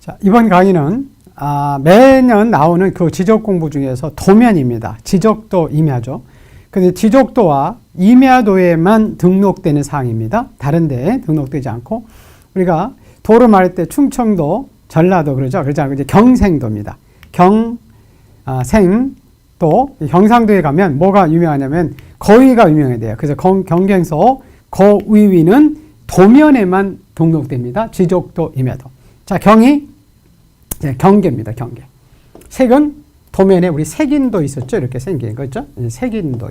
자, 이번 강의는 아, 매년 나오는 그 지적 공부 중에서 도면입니다. 지적도 임야죠. 근데 지적도와 임야도에만 등록되는 사항입니다. 다른 데에 등록되지 않고 우리가 도를 말할 때 충청도, 전라도 그러죠. 그러지 않고 이제 경생도입니다. 경, 아, 생, 또 경상도에 가면 뭐가 유명하냐면 거위가 유명해야 돼요. 그래서 경, 경갱서 거위위는 도면에만 등록됩니다. 지적도 임야도. 자, 경이 네, 경계입니다. 경계. 색은 도면에 우리 색인도 있었죠. 이렇게 생긴 거 있죠. 색인도.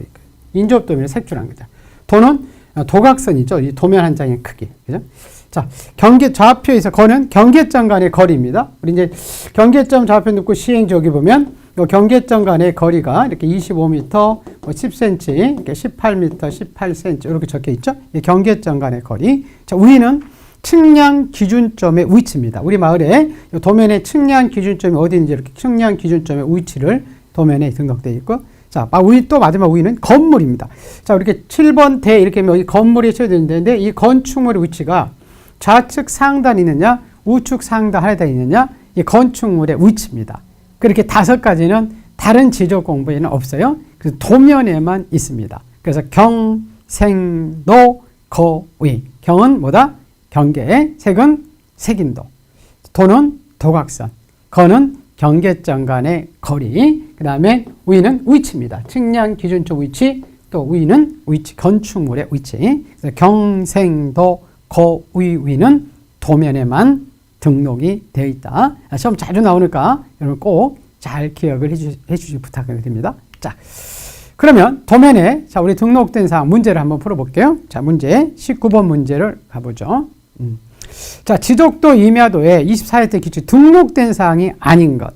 인접 도면에 색주란 거죠. 도는 도각선이죠. 이 도면 한 장의 크기. 그죠? 자, 경계 좌표에서 거는 경계점 간의 거리입니다. 우리 이제 경계점 좌표 놓고 시행 저기 보면 이 경계점 간의 거리가 이렇게 25m, 뭐 10cm, 이렇게 18m, 18cm 이렇게 적혀 있죠. 이 경계점 간의 거리. 자, 위는 측량 기준점의 위치입니다. 우리 마을에 도면에 측량 기준점이 어디인지 이렇게 측량 기준점의 위치를 도면에 등록되어 있고 자, 위, 또 마지막 위는 건물입니다. 자, 이렇게 7번 대 이렇게 하면 이 건물이 쳐져있는데 이 건축물의 위치가 좌측 상단 있느냐, 우측 상단 하에다 있느냐, 이 건축물의 위치입니다. 그렇게 다섯 가지는 다른 지적 공부에는 없어요. 그 도면에만 있습니다. 그래서 경, 생, 노, 거, 위. 경은 뭐다? 경계, 색은 색인도, 도는 도각선, 거는 경계점 간의 거리, 그 다음에 위는 위치입니다. 측량 기준점 위치, 또 위는 위치, 건축물의 위치. 경생도 거위 위는 도면에만 등록이 되어 있다. 시험 자주 나오니까 여러분 꼭 잘 기억을 해주, 해주시 부탁드립니다. 자, 그러면 도면에 자 우리 등록된 사항 문제를 한번 풀어볼게요. 자 문제 19번 문제를 가보죠. 음. 자 지적도 임야도에 24회 기출 등록된 사항이 아닌 것,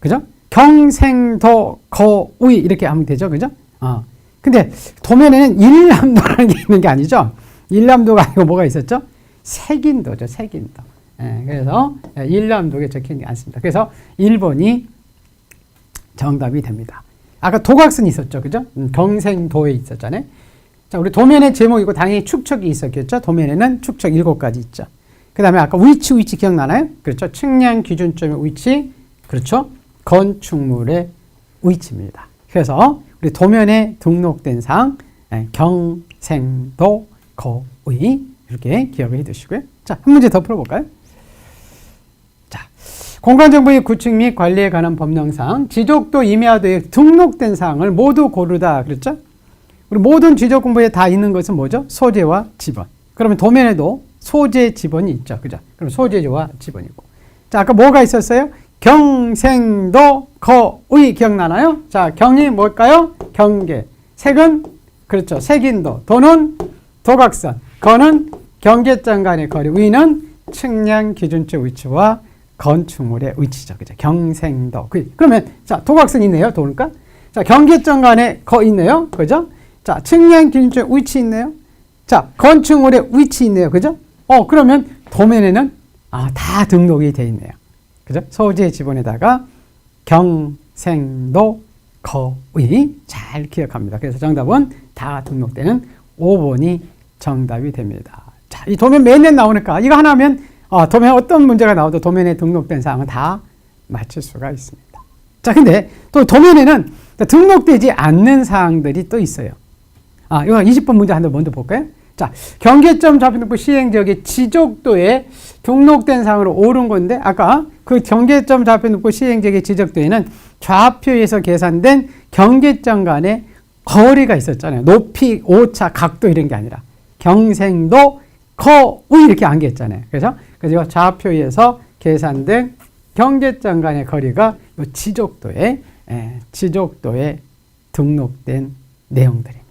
그죠? 경생도 거의 이렇게 하면 되죠, 그죠? 어. 근데 도면에는 일남도라는 게 있는 게 아니죠. 일남도가 아니고 뭐가 있었죠? 색인도죠, 색인도. 예, 그래서 일남도에 적혀 있지 않습니다. 그래서 1번이 정답이 됩니다. 아까 도각선이 있었죠. 그죠? 음, 경생도에 있었잖아요. 자, 우리 도면의 제목이고 당연히 축척이 있었겠죠. 도면에는 축척 7가지 있죠. 그 다음에 아까 위치, 위치 기억나나요? 그렇죠. 측량 기준점의 위치, 그렇죠. 건축물의 위치입니다. 그래서 우리 도면에 등록된 상, 예, 경생도, 거의 이렇게 기억을 해 두시고요. 자, 한 문제 더 풀어볼까요? 공간정보의 구축 및 관리에 관한 법령상 지적도 임야도에 등록된 사항을 모두 고르다 그랬죠? 우리 모든 지적 공부에 다 있는 것은 뭐죠? 소재와 지번. 그러면 도면에도 소재 지번이 있죠. 그죠? 그럼 소재와 지번이고. 자, 아까 뭐가 있었어요? 경생도 거의 기억나나요? 자, 경이 뭘까요? 경계. 색은 그렇죠. 색인도. 도는 도각선. 거는 경계점 간의 거리. 위는 측량 기준점 위치와 건축물의 위치죠. 그죠? 경생도. 그, 그러면, 자, 도각선 있네요. 도니까. 자, 경계점 간에 거 있네요. 그죠? 자, 측량 기준점 위치 있네요. 자, 건축물의 위치 있네요. 그죠? 어, 그러면 도면에는, 아, 다 등록이 돼 있네요. 그죠? 소재 지번에다가 경생도 거의 잘 기억합니다. 그래서 정답은 다 등록되는 5번이 정답이 됩니다. 자, 이 도면 매년 나오니까 이거 하나면 어, 도면 어떤 문제가 나와도 도면에 등록된 사항은 다 맞출 수가 있습니다. 자, 근데 또 도면에는 등록되지 않는 사항들이 또 있어요. 아, 이거 20번 문제 한 번 먼저 볼까요? 자, 경계점 좌표등록 시행 지역의 지적도에 등록된 사항으로 옳은 건데, 아까 그 경계점 좌표등록 시행 지역의 지적도에는 좌표에서 계산된 경계점 간의 거리가 있었잖아요. 높이, 오차, 각도 이런 게 아니라 경생도, 거의 이렇게 안겼잖아요. 그래서 그래서 좌표에서 계산된 경계점 간의 거리가 지적도에 예, 지적도에 등록된 내용들입니다.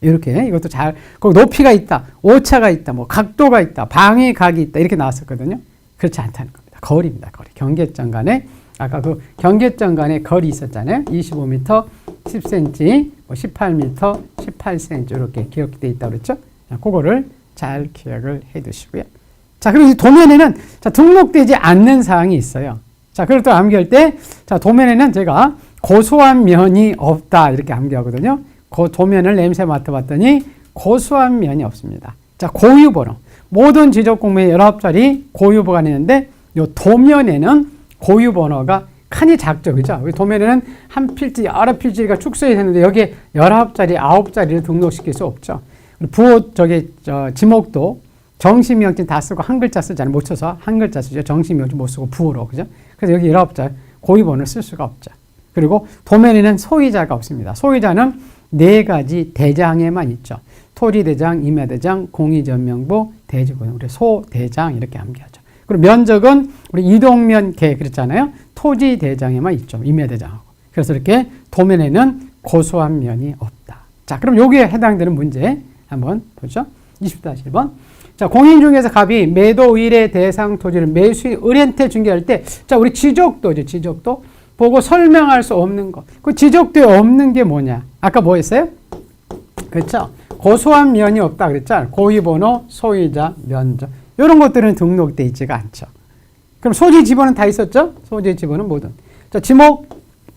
이렇게 이것도 잘 높이가 있다, 오차가 있다, 뭐 각도가 있다, 방위 각이 있다 이렇게 나왔었거든요. 그렇지 않다는 겁니다. 거리입니다. 거리. 경계점 간에 아까 그 경계점 간의 거리 있었잖아요. 25m, 10cm, 뭐 18m, 18cm 이렇게 기억되어 있다 그랬죠. 그거를 잘 기억을 해 두시고요. 자, 그리고 도면에는 자, 등록되지 않는 사항이 있어요. 자, 그걸 또 암기할 때, 자, 도면에는 제가 고소한 면이 없다. 이렇게 암기하거든요. 그 도면을 냄새 맡아봤더니 고소한 면이 없습니다. 자, 고유번호. 모든 지적 공무의 19자리 고유번호가 있는데 요 도면에는 고유 번호가 칸이 작죠. 그죠? 우리 도면에는 한 필지, 여러 필지가 축소해 되는데 여기에 19자리, 9자리를 등록시킬 수 없죠. 부호, 저기, 저, 지목도 정시명칭 다 쓰고 한 글자 쓰잖아요. 못 써서 한 글자 쓰죠. 정시명칭 못 쓰고 부호로. 그죠? 그래서 여기 19자 고유 번호를 쓸 수가 없죠. 그리고 도면에는 소유자가 없습니다. 소유자는 네 가지 대장에만 있죠. 토지대장, 임야대장, 공의전명부, 대지구역. 우리 소대장 이렇게 암기하죠. 그리고 면적은 우리 이동면 개 그랬잖아요. 토지대장에만 있죠. 임야대장하고. 그래서 이렇게 도면에는 고소한 면이 없다. 자, 그럼 여기에 해당되는 문제 한번 보죠. 20-1번. 자, 공인 중에서 갑이 매도일의 대상 토지를 매수인 을한테 중개할 때, 자, 우리 지적도죠, 지적도. 보고 설명할 수 없는 거. 그 지적도에 없는 게 뭐냐? 아까 뭐 했어요? 그렇죠? 고소한 면이 없다 그랬잖아요. 고유번호, 소유자, 면적. 이런 것들은 등록돼 있지가 않죠. 그럼 소지 지번은 다 있었죠? 소지 지번은 뭐든. 자, 지목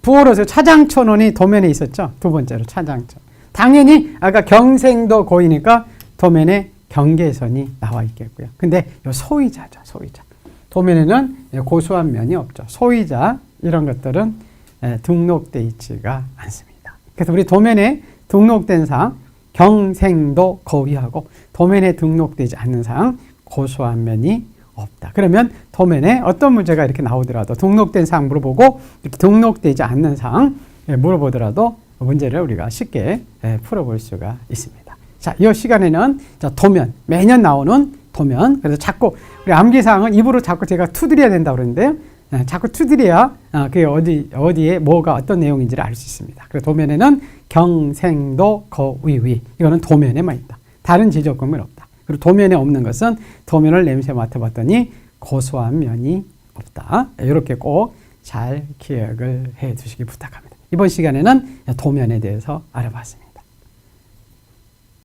부호로서 차장촌원이 도면에 있었죠. 두 번째로 차장촌. 당연히 아까 경생도 고이니까 도면에 경계선이 나와 있겠고요. 근데 요 소유자죠, 소유자. 도면에는 고소한 면이 없죠. 소유자 이런 것들은 에, 등록돼 있지가 않습니다. 그래서 우리 도면에 등록된 사항 경생도 거위하고 도면에 등록되지 않는 사항 고소한 면이 없다. 그러면 도면에 어떤 문제가 이렇게 나오더라도 등록된 사항 물어보고 등록되지 않는 사항 예, 물어보더라도 문제를 우리가 쉽게 예, 풀어볼 수가 있습니다. 자, 이 시간에는 자, 도면 매년 나오는 도면 그래서 자꾸 우리 암기 사항은 입으로 자꾸 제가 투드려야 된다 그러는데요. 예, 자꾸 투드려야 아, 그게 어디 어디에 뭐가 어떤 내용인지를 알 수 있습니다. 그래서 도면에는 경생도 거위위 이거는 도면에만 있다. 다른 지적금은 없다. 그리고 도면에 없는 것은 도면을 냄새 맡아봤더니 고소한 면이 없다. 이렇게 꼭 잘 기억을 해 두시기 부탁합니다. 이번 시간에는 도면에 대해서 알아봤습니다.